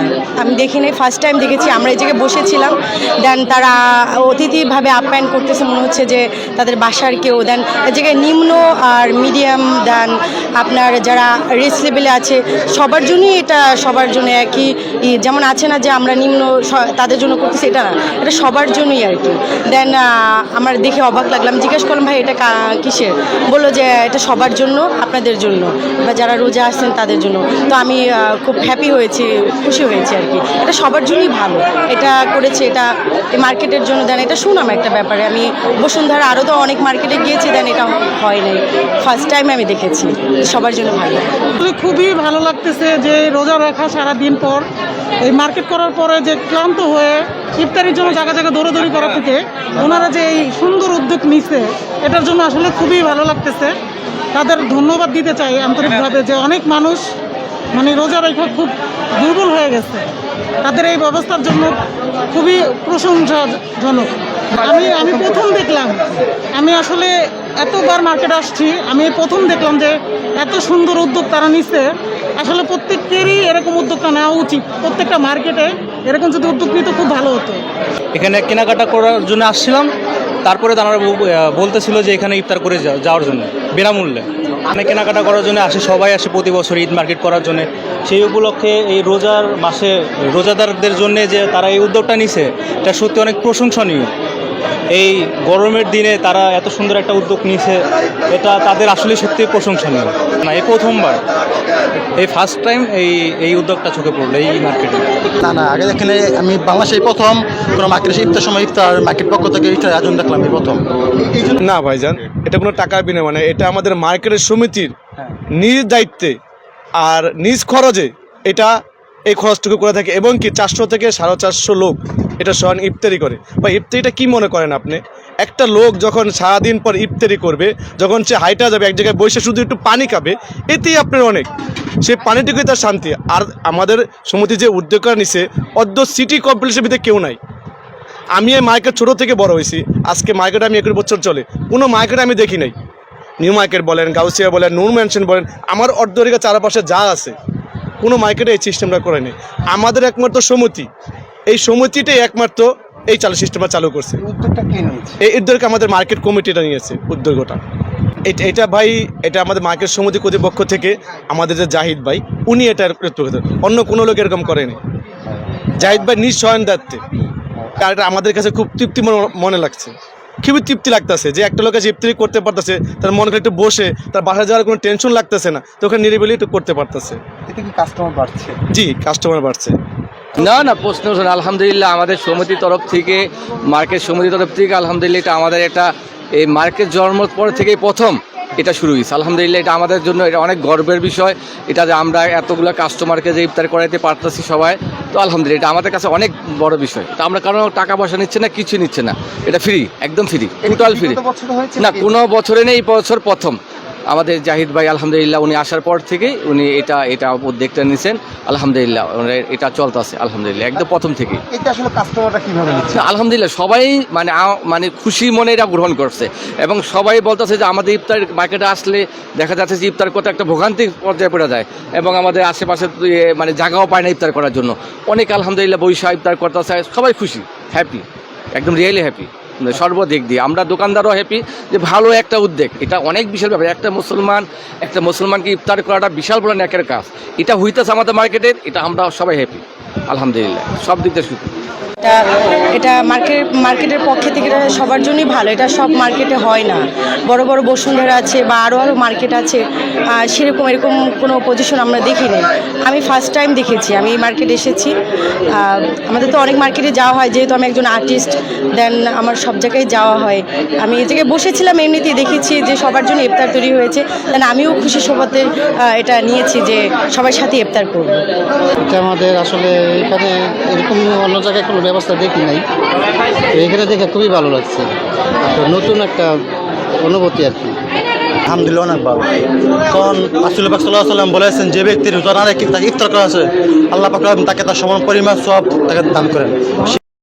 না আমি দেখি নাই ফার্স্ট টাইম দেখেছি, আমরা এই জায়গায় বসেছিলাম দেন তারা অতিথিভাবে আপ্যায়ন করতেছে, মনে হচ্ছে যে তাদের বাসার কেউ দেন এই জায়গায় নিম্ন আর মিডিয়াম দেন আপনার যারা রেস লেভেলে আছে, সবার জন্যই এটা, সবার জন্য একই যেমন আছে না যে আমরা নিম্ন তাদের জন্য করতেছি, এটা না, এটা সবার জন্যই আর কি। দেন আমার দেখে অবাক লাগলাম, জিজ্ঞেস করলাম, ভাই, এটা কিসের? বলল যে, এটা সবার জন্য, আপনাদের জন্য, বা যারা রোজা আসছেন, তাদের জন্য। তো আমি খুব হ্যাপি হয়েছি, খুশি হয়েছি আর কি। এটা সবার জন্যই ভালো। এটা করেছে, এটা মার্কেটের জন্য দেন, এটা শুনাম একটা ব্যাপারে। আমি বসুন্ধরা আরও তো অনেক মার্কেটে গিয়েছি, দেন এটা হয় নাই। ফার্স্ট টাইম আমি দেখেছি, সবার জন্য ভালো। খুবই ভালো লাগতেছে যে রোজা রাখা সারা দিন পর, এই মার্কেট করার পরে যে ক্লান্ত হয়ে ইফতারির জন্য জায়গা জায়গা দৌড়াদৌড়ি করা থেকে ওনারা যে এই সুন্দর উদ্যোগ নিছে, এটার জন্য আসলে খুবই ভালো লাগতেছে। তাদের ধন্যবাদ দিতে চাই আন্তরিকভাবে যে অনেক মানুষ মানে রোজা রেখা খুব দুর্বল হয়ে গেছে। তাদের এই ব্যবস্থার জন্য খুবই প্রশংসাজনক। আমি আমি প্রথম দেখলাম। আমি আসলে এতবার মার্কেট আসছি, আমি প্রথম দেখলাম যে এত সুন্দর উদ্যোগ তারা নিচ্ছে আসলে প্রত্যেকেরই এরকম উদ্যোগটা নেওয়া উচিত। প্রত্যেকটা মার্কেটে এরকম যদি উদ্যোগ নিতে খুব ভালো হতো। এখানে কেনাকাটা করার জন্য আসছিলাম, তারপরে তারা বল- বলতেছিল যে এখানে ইফতার করে যাওয়ার জন্য, বিনামূল্যে। এখানে কেনাকাটা করার জন্য আসে, সবাই আসে প্রতি বছর ঈদ মার্কেট করার জন্য। সেই উপলক্ষে এই রোজার মাসে, রোজাদারদের জন্য যে তারা এই উদ্যোগটা নিছে, এটা সত্যি অনেক প্রশংসনীয়। এই গরমের দিনে তারা এত সুন্দর একটা উদ্যোগ নিয়েছে এটা তাদের আসলে সত্যি প্রশংসনীয়। না এই প্রথমবার এই ফার্স্ট টাইম এই এই উদ্যোগটা চোখে পড়ল এই মার্কেটে না না আগে এখানে আমি বাংলাদেশে এই প্রথম কোনো মার্কেটে ইফতার সময় ইফতার মার্কেট পক্ষ থেকে ইফতার আয়োজন দেখলাম এই প্রথম। না ভাইজান এটা কোনো টাকার বিনিময় না এটা আমাদের মার্কেটের সমিতির নিজ দায়িত্বে আর নিজ খরচে এটা এই খরচটুকু করে থাকে এবং কি চারশো থেকে সাড়ে চারশো লোক এটা স্বয়ং ইফতারি করে। বা ইফতারিটা কি মনে করেন আপনি? একটা লোক যখন সারাদিন পর ইফতারি করবে, যখন সে হাইটা যাবে, এক জায়গায় বসে শুধু একটু পানি খাবে, এতেই আপনার অনেক। সে পানিটুকুই তার শান্তি। আর আমাদের সমিতি যে উদ্যোগটা নিছে, অদ্য সিটি কমপ্লেক্সের ভিতরে কেউ নাই। আমি এই মার্কেট ছোটো থেকে বড় হয়েছি। আজকে মার্কেট আমি একুশ বছর চলে। কোনো মার্কেট আমি দেখি নাই। নিউ মার্কেট বলেন, গাউসিয়া বলেন, নূর ম্যানশন বলেন, আমার অর্ধরিকা চারপাশে যা আছে, কোনো মার্কেটে এই সিস্টেমটা করে নেই। আমাদের একমাত্র সমিতি। এই সমিতিটাই একমাত্র এই চালু সিস্টেমটা চালু করছে। এই উদ্যোগকে আমাদের মার্কেট কমিটিটা নিয়েছে উদ্যোগটা। এটা এটা ভাই এটা আমাদের মার্কেট সমিতি কর্তৃপক্ষ থেকে আমাদের যে জাহিদ ভাই উনি এটা অন্য কোনো লোক এরকম করেনি। জাহিদ ভাই নিজ স্বয়ং দায়িত্বে আর এটা আমাদের কাছে খুব তৃপ্তি মনে- লাগছে। খুবই তৃপ্তি লাগতেছে যে একটা লোক কাছে ইফতারি করতে পারতেছে তার মনে করে একটু বসে তার বাসায় যাওয়ার কোনো টেনশন লাগতেছে না তো ওখানে নিরিবিলি একটু করতে পারতেছে। এতে কি কাস্টমার বাড়ছে? জি কাস্টমার বাড়ছে। না না প্রশ্ন আলহামদুলিল্লাহ আমাদের সমিতির তরফ থেকে মার্কেট সমিতির তরফ থেকে আলহামদুলিল্লাহ এটা আমাদের এটা এই মার্কেট জন্মের পর থেকেই প্রথম এটা শুরু হয়েছে। আলহামদুলিল্লাহ এটা আমাদের জন্য এটা অনেক গর্বের বিষয় এটা যে আমরা এতগুলো কাস্টমারকে যে ইফতার করাইতে পারতেছি সবাই তো আলহামদুলিল্লাহ এটা আমাদের কাছে অনেক বড় বিষয়। তো আমরা কারণ টাকা পয়সা নিচ্ছে না কিছু নিচ্ছে না এটা ফ্রি একদম ফ্রি টোটাল ফ্রি না কোনো বছরে নেই এই বছর প্রথম। আমাদের জাহিদ ভাই আলহামদুলিল্লাহ উনি আসার পর থেকেই উনি এটা এটা উদ্যোগটা নিছেন। আলহামদুলিল্লাহ এটা চলতেছে আলহামদুলিল্লাহ একদম প্রথম থেকেই। এটা আসলে কাস্টমারটা কীভাবে নিচ্ছে? আলহামদুলিল্লাহ সবাই মানে মানে খুশি মনে এটা গ্রহণ করছে। এবং সবাই বলতেছে যে আমাদের ইফতার মার্কেটে আসলে দেখা যাচ্ছে যে ইফতার করতে একটা ভোগান্তি পর্যায়ে পড়ে যায়। এবং আমাদের আশেপাশে মানে জায়গাও পায় না ইফতার করার জন্য। অনেক আলহামদুলিল্লাহ বৈশা ইফতার করতেছে সবাই খুশি হ্যাপি একদম রিয়েলি হ্যাপি সর্বদিক দিয়ে। আমরা দোকানদারও হ্যাপি যে ভালো একটা উদ্যোগ। এটা অনেক বিশাল ব্যাপার। একটা মুসলমান, একটা মুসলমানকে ইফতার করাটা বিশাল বড় ন্যাকের কাজ। এটা হইতেছে আমাদের মার্কেটের এটা আমরা সবাই হ্যাপি আলহামদুলিল্লাহ। সব দিক সুখী। এটা এটা মার্কেট মার্কেটের পক্ষে থেকে এটা সবার জন্যই ভালো। এটা সব মার্কেটে হয় না। বড় বড় বসুন্ধরা আছে বা আরও আরও মার্কেট আছে সেরকম এরকম কোনো পজিশন আমরা দেখিনি। আমি ফার্স্ট টাইম দেখেছি, আমি এই মার্কেটে এসেছি। আমাদের তো অনেক মার্কেটে যাওয়া হয়, যেহেতু আমি একজন আর্টিস্ট দেন আমার সব জায়গায় যাওয়া হয়। আমি এই জায়গায় বসেছিলাম, এমনিতেই দেখেছি যে সবার জন্য ইফতার তৈরি হয়েছে। দেন আমিও খুশি সবাতে এটা নিয়েছি যে সবার সাথে ইফতার করব। এটা আমাদের আসলে এখানে এরকম অন্য জায়গায় কোনো ব্যবস্থা দেখি নাই। তো এখানে দেখে খুবই ভালো লাগছে। তো নতুন একটা অনুভূতি আর কি। আলহামদুলিল্লাহ, অনেক ভালো। কারণ আসলে পাক সাল্লাম বলেছেন, যে ব্যক্তির রোজা না রেখে তাকে ইফতার করা আছে, আল্লাহ পাক তাকে তার সমান পরিমাণ সব তাকে দান করেন।